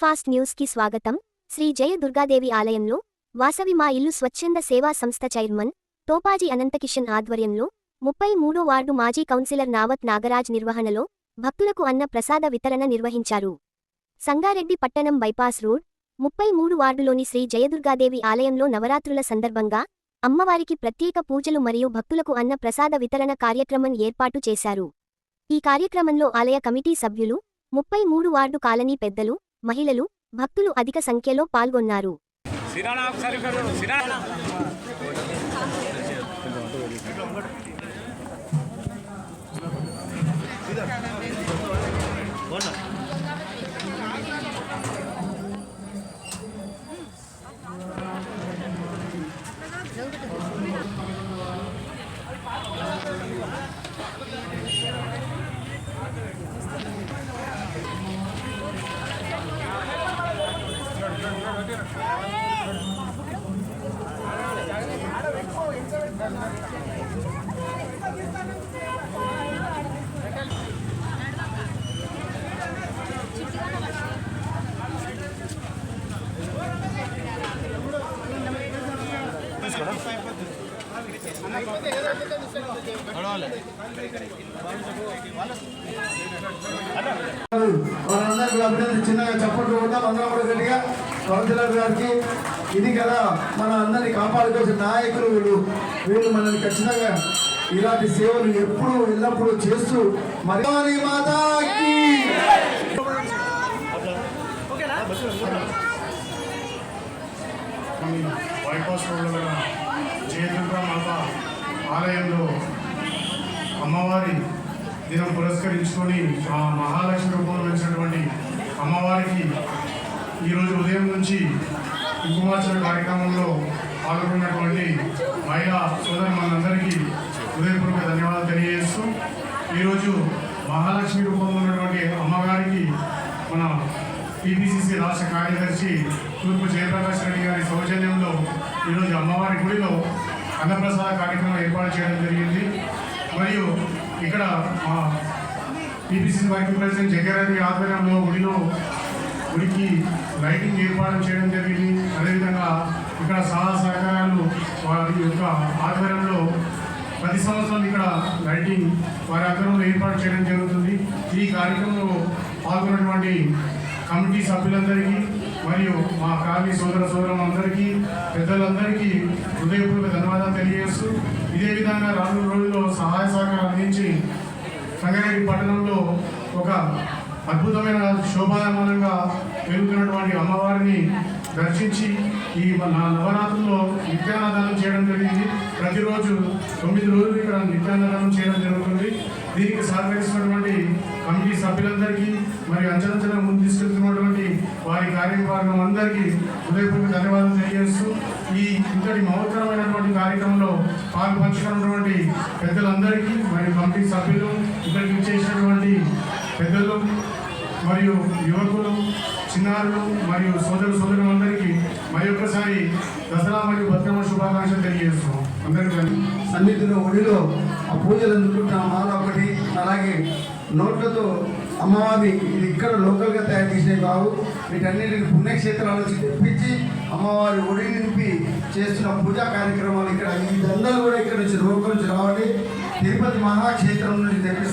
Fast న్యూస్కి స్వాగతం. శ్రీ జయ దుర్గాదేవి ఆలయంలో వాసవి మా ఇల్లు స్వచ్ఛంద సేవా సంస్థ చైర్మన్ తోపాజీ అనంతకిషన్ ఆధ్వర్యంలో ముప్పై మూడో వార్డు మాజీ కౌన్సిలర్ నావత్ నాగరాజ్ నిర్వహణలో భక్తులకు అన్న ప్రసాద వితరణ నిర్వహించారు. సంగారెడ్డి పట్టణం బైపాస్ రోడ్ ముప్పై మూడు వార్డులోని శ్రీ జయదుర్గాదేవి ఆలయంలో నవరాత్రుల సందర్భంగా అమ్మవారికి ప్రత్యేక పూజలు మరియు భక్తులకు అన్న ప్రసాద వితరణ కార్యక్రమం ఏర్పాటు చేశారు. ఈ కార్యక్రమంలో ఆలయ కమిటీ సభ్యులు ముప్పై మూడు వార్డు కాలనీ పెద్దలు మహిళలు భక్తులు అధిక సంఖ్యలో పాల్గొన్నారు. సిరానా ఒకసారి అభినందన చిన్నగా చప్పట్లు కొడతాం అందరం కూడా గట్టిగా కౌన్సిలర్ గారికి ఇది కదా మన అందరినీ కాపాడుకోవాల్సిన నాయకులు వీళ్ళు. వీళ్ళు మనల్ని ఖచ్చితంగా ఇలాంటి సేవలు ఎప్పుడు ఎల్లప్పుడూ చేస్తూ మరి మాతాకి బైపాస్ రోడ్లో జయదుర్గా మాత ఆలయంలో అమ్మవారి దినం పురస్కరించుకొని ఆ మహాలక్ష్మి రూపంలో వచ్చినటువంటి అమ్మవారికి ఈరోజు ఉదయం నుంచి కుంకుమార్చన కార్యక్రమంలో పాల్గొన్నటువంటి మహిళా సోదరు మనందరికీ హృదయపూర్వక ధన్యవాదాలు తెలియజేస్తూ ఈరోజు మహాలక్ష్మి రూపంలో ఉన్నటువంటి అమ్మగారికి మన టీపీసీసీ రాష్ట్ర కార్యదర్శి తూర్పు జయప్రకాష్ రెడ్డి గారి సౌజన్యంలో ఈరోజు అమ్మవారి గుడిలో అన్నప్రసాద కార్యక్రమం ఏర్పాటు చేయడం జరిగింది. మరియు ఇక్కడ మా టీపీసీ వైస్ ప్రెసిడెంట్ జగ్గారెడ్డి ఆధ్వర్యంలో గుడిలో గుడికి లైటింగ్ ఏర్పాటు చేయడం జరిగింది. అదేవిధంగా ఇక్కడ సహా సహకారాలు వారి యొక్క ఆధ్వర్యంలో ప్రతి సంవత్సరం ఇక్కడ లైటింగ్ వారి ఆధ్వర్యంలో ఏర్పాటు చేయడం జరుగుతుంది. ఈ కార్యక్రమంలో పాల్గొన్నటువంటి కమిటీ సభ్యులందరికీ మరియు మా కాలనీ సోదర సోదరులందరికీ పెద్దలందరికీ హృదయపూర్వక ధన్యవాదాలు తెలియజేస్తూ ఇదే విధంగా రానున్న రోజుల్లో సహాయ సహకారం అందించి సంగారెడ్డి పట్టణంలో ఒక అద్భుతమైన శోభాయమానంగా పెరుగుతున్నటువంటి అమ్మవారిని దర్శించి ఈ నా నవరాత్రుల్లో నిత్యాన్నదానం చేయడం జరిగింది. ప్రతిరోజు తొమ్మిది రోజులు ఇక్కడ నిత్యాన్నదానం చేయడం జరుగుతుంది. దీనికి సహకరిస్తున్నటువంటి కమిటీ సభ్యులందరికీ మరి అంచనంచన ముందు తీసుకెళ్తున్నటువంటి వారి కార్యవర్గం అందరికీ హృదయపూర్వక ధన్యవాదాలు తెలియజేస్తూ ఈ ఇంతటి మహోత్తరమైనటువంటి కార్యక్రమంలో పాలు పంచుకున్నటువంటి పెద్దలందరికీ మరియు కమిటీ సభ్యులు ఇక్కడికి ఇచ్చేసినటువంటి పెద్దలు మరియు యువకులు చిన్నారులు మరియు సోదరు సోదరులందరికీ మరి ఒక్కసారి దసరా మరియు బతుకమ్మ శుభాకాంక్షలు తెలియజేస్తున్నాం. అందరికీ సన్నిధిలో ఒడిలో ఆ పూజలు అందుకుంటున్న మాల ఒకటి అలాగే నోట్లతో అమ్మవారి ఇది ఇక్కడ లోకల్గా తయారు చేసినవి కావు వీటన్నిటిని పుణ్యక్షేత్రాల నుంచి తెప్పించి అమ్మవారి ఒడి నింపి చేస్తున్న పూజా కార్యక్రమాలు ఇక్కడ. ఈ కూడా ఇక్కడ నుంచి లోకల్ నుంచి రావాలి. తిరుపతి మహాక్షేత్రం నుంచి తెప్పిస్తారు